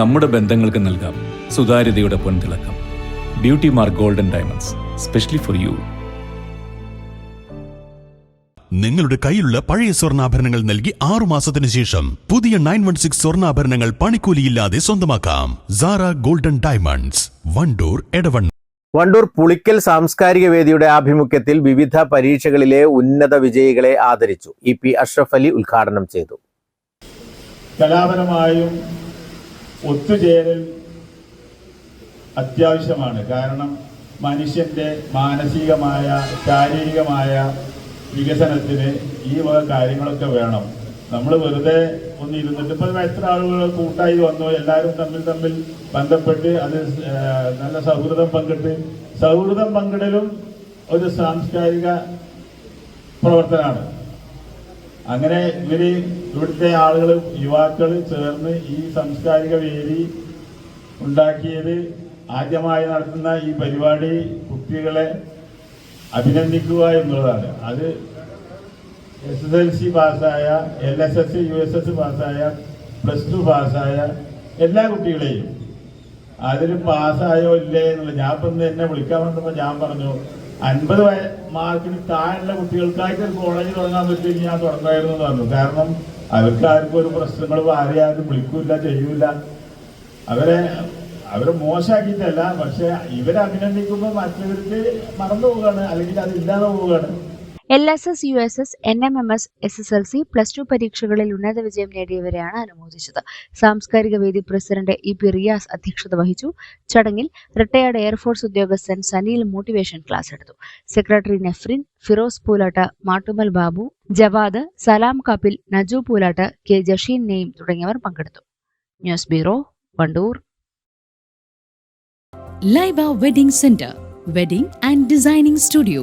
നമ്മുടെ ബന്ധങ്ങൾക്ക് നൽകാം. സുതാര്യതയുടെ പൊൻതിളക്കം. Beauty Mark Golden Diamonds specially for you നിങ്ങളുടെ കയ്യിലുള്ള പഴയ സ്വർണാഭരണങ്ങൾ നൽകി ആറു മാസത്തിന് ശേഷം പുതിയ നയൻ വൺ സിക്സ് സ്വർണാഭരണങ്ങൾ പണിക്കൂലിയില്ലാതെ സ്വന്തമാക്കാം. Sara Golden Diamonds Wandoor Edavanna. Wandoor Pulikkal സാംസ്കാരിക വേദിയുടെ ആഭിമുഖ്യത്തിൽ വിവിധ പരീക്ഷകളിലെ ഉന്നത വിജയികളെ ആദരിച്ചു. ഇ പി അഷ്റഫ് അലി ഉദ്ഘാടനം ചെയ്തു. കലാപരമായും ഒത്തുചേരൽ അത്യാവശ്യമാണ്. കാരണം മനുഷ്യന്റെ മാനസികമായ ശാരീരികമായ വികസനത്തിന് ഈ വക കാര്യങ്ങളൊക്കെ വേണം. നമ്മൾ വെറുതെ ഒന്ന് ഇരുന്നിട്ട് ഇപ്പൊ എത്ര ആളുകൾ കൂട്ടായി വന്നു. എല്ലാവരും തമ്മിൽ തമ്മിൽ ബന്ധപ്പെട്ട് അത് നല്ല സൗഹൃദം പങ്കിട്ട് സൗഹൃദം പങ്കിടലും ഒരു സാംസ്കാരിക പ്രവർത്തനമാണ്. അങ്ങനെ ഇവർ ഇവിടുത്തെ ആളുകൾ യുവാക്കൾ ചേർന്ന് ഈ സാംസ്കാരിക വേദി ഉണ്ടാക്കിയത് ആദ്യമായി നടത്തുന്ന ഈ പരിപാടി കുട്ടികളെ അഭിനന്ദിക്കുക എന്നുള്ളതാണ്. അത് എസ് എസ് എൽ സി പാസ്സായ L S S U S S പാസ്സായ പ്ലസ് ടു പാസ്സായ എല്ലാ കുട്ടികളെയും. അതിൽ പാസ്സായോ ഇല്ലേ എന്നുള്ള ഞാൻ ഇപ്പം എന്നെ വിളിക്കാൻ വന്നപ്പോൾ ഞാൻ പറഞ്ഞു അൻപത് മാർക്കിന് താഴെയുള്ള കുട്ടികൾക്കായിട്ട് കോളേജ് തുടങ്ങാൻ പറ്റുമെങ്കിൽ ഞാൻ തുടങ്ങായിരുന്നു പറഞ്ഞു. കാരണം അവർക്ക് ആർക്കും ഒരു പ്രശ്നങ്ങൾ ആരെയാരും വിളിക്കൂല ചെയ്യൂല അവരെ അവരെ മോശമാക്കിയിട്ടല്ല പക്ഷെ ഇവരെ അഭിനന്ദിക്കുമ്പോൾ മറ്റവർക്ക് മറന്നു പോവുകയാണ് അല്ലെങ്കിൽ അത് ഇല്ലാതെ പോവുകയാണ്. L S S U S S N M M S S S L C plus two പരീക്ഷകളിൽ ഉന്നത വിജയം നേടിയവരെയാണ് അനുമോദിച്ചത്. സാംസ്കാരിക വേദി പ്രസിഡന്റ് ഇ പി റിയാസ് അധ്യക്ഷത വഹിച്ചു. ചടങ്ങിൽ റിട്ടയർഡ് എയർഫോഴ്സ് ഉദ്യോഗസ്ഥൻ സനീൽ മോട്ടിവേഷൻ ക്ലാസ് എടുത്തു. സെക്രട്ടറി നെഫ്രിൻ ഫിറോസ് പൂലാട്ട് മാട്ടുമൽ ബാബു ജവാദ് സലാം കപിൽ നജു പൂലാട്ട് കെ ജഷീൻ നെയ്ം തുടങ്ങിയവർ പങ്കെടുത്തു. News bureau Wandoor. Laiba wedding centre wedding and designing studio